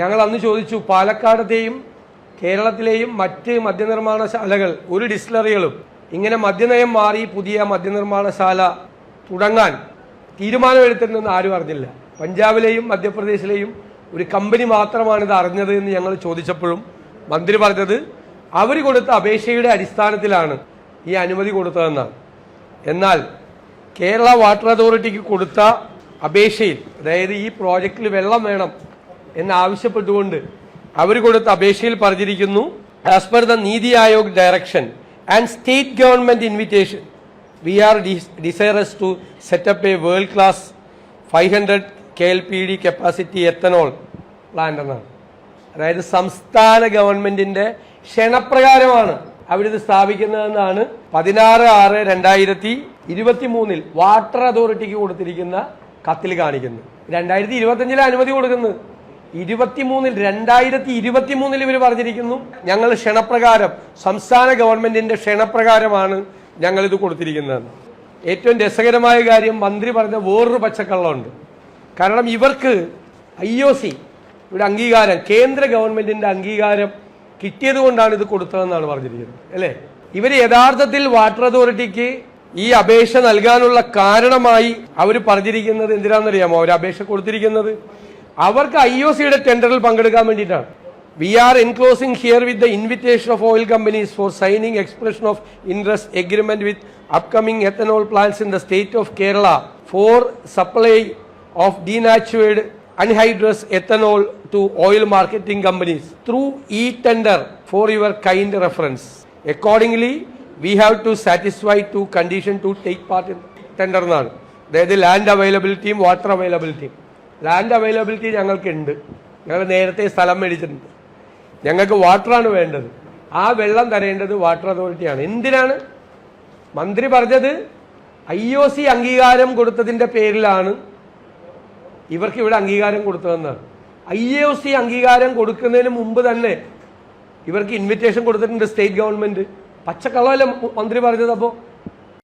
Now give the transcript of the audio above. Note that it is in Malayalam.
ഞങ്ങൾ അന്ന് ചോദിച്ചു പാലക്കാടത്തെയും കേരളത്തിലെയും മറ്റ് മദ്യനിർമ്മാണശാലകൾ ഒരു ഡിസ്റ്റിലറികളും ഇങ്ങനെ മദ്യനയം മാറി പുതിയ മദ്യനിർമ്മാണശാല തുടങ്ങാൻ തീരുമാനമെടുത്തിട്ടുണ്ടെന്ന് ആരും അറിഞ്ഞില്ല. പഞ്ചാബിലെയും മധ്യപ്രദേശിലെയും ഒരു കമ്പനി മാത്രമാണ് ഇത് അറിഞ്ഞത് എന്ന് ഞങ്ങൾ ചോദിച്ചപ്പോഴും മന്ത്രി പറഞ്ഞത് അവർ കൊടുത്ത അപേക്ഷയുടെ അടിസ്ഥാനത്തിലാണ് ഈ അനുമതി കൊടുത്തതെന്നാണ്. എന്നാൽ കേരള വാട്ടർ അതോറിറ്റിക്ക് കൊടുത്ത അപേക്ഷയിൽ അതായത് ഈ പ്രോജക്റ്റിൽ വെള്ളം വേണം എന്നാവശ്യപ്പെട്ടുകൊണ്ട് അവർ കൊടുത്ത അപേക്ഷയിൽ പറഞ്ഞിരിക്കുന്നു as per the NITI Aayog direction and state government invitation we are desirous to set up a world class five hundred K L P D capacity ethanol plant എന്നാണ്. അതായത് സംസ്ഥാന ഗവൺമെന്റിന്റെ ക്ഷണപ്രകാരമാണ് അവരിത് സ്ഥാപിക്കുന്നതെന്നാണ് പതിനാറ് ആറ് രണ്ടായിരത്തി ഇരുപത്തി മൂന്നിൽ വാട്ടർ അതോറിറ്റിക്ക് കൊടുത്തിരിക്കുന്ന കത്തിൽ കാണിക്കുന്നത്. രണ്ടായിരത്തി ഇരുപത്തഞ്ചിലെ അനുമതി കൊടുക്കുന്നത്. ഇരുപത്തിമൂന്നിൽ രണ്ടായിരത്തി ഇരുപത്തി മൂന്നിൽ ഇവർ പറഞ്ഞിരിക്കുന്നു ഞങ്ങൾ ക്ഷണപ്രകാരം സംസ്ഥാന ഗവൺമെന്റിന്റെ ക്ഷണപ്രകാരമാണ് ഞങ്ങൾ ഇത് കൊടുത്തിരിക്കുന്നത്. ഏറ്റവും രസകരമായ കാര്യം മന്ത്രി പറഞ്ഞ വേറൊരു പച്ചക്കള്ളമുണ്ട്. കാരണം ഇവർക്ക് ഐ ഒ സി ഇവിടെ അംഗീകാരം കേന്ദ്ര ഗവൺമെന്റിന്റെ അംഗീകാരം കിട്ടിയത് കൊണ്ടാണ് ഇത് കൊടുത്തതെന്നാണ് പറഞ്ഞിരിക്കുന്നത് അല്ലേ? ഇവർ യഥാർത്ഥത്തിൽ വാട്ടർ അതോറിറ്റിക്ക് ഈ അപേക്ഷ നൽകാനുള്ള കാരണമായി അവർ പറഞ്ഞിരിക്കുന്നത് എന്തിനാണെന്നറിയാമോ? അവർ അപേക്ഷ കൊടുത്തിരിക്കുന്നത് അവർക്ക് ഐ ഒ സിയുടെ ടെൻഡറിൽ പങ്കെടുക്കാൻ വേണ്ടിയിട്ടാണ്. We are enclosing here the invitation of oil companies for signing expression of interest agreement with upcoming ethanol plants in the state of Kerala for supply of denatured anhydrous ethanol to oil marketing companies through e tender for your kind reference accordingly we have to satisfy two condition to take part in tender എന്നാണ് അതായത് ലാൻഡ് അവൈലബിലിറ്റിയും വാട്ടർ അവൈലബിലിറ്റിയും ലാൻഡ് അവൈലബിലിറ്റി ഞങ്ങൾക്ക് ഉണ്ട് ഞങ്ങൾ നേരത്തെ സ്ഥലം മേടിച്ചിട്ടുണ്ട്. ഞങ്ങൾക്ക് വാട്ടറാണ് വേണ്ടത്. ആ വെള്ളം തരേണ്ടത് വാട്ടർ അതോറിറ്റിയാണ് എന്തിനാണ്? മന്ത്രി പറഞ്ഞത് ഐ ഒ സി അംഗീകാരം കൊടുത്തതിന്റെ പേരിലാണ് ഇവർക്ക് ഇവിടെ അംഗീകാരം കൊടുത്തതെന്നാണ്. ഐ ഒ സി അംഗീകാരം കൊടുക്കുന്നതിന് മുമ്പ് തന്നെ ഇവർക്ക് ഇൻവിറ്റേഷൻ കൊടുത്തിട്ടുണ്ട് സ്റ്റേറ്റ് ഗവൺമെന്റ് പച്ചക്കള്ളമല്ല മന്ത്രി പറഞ്ഞത് അപ്പോൾ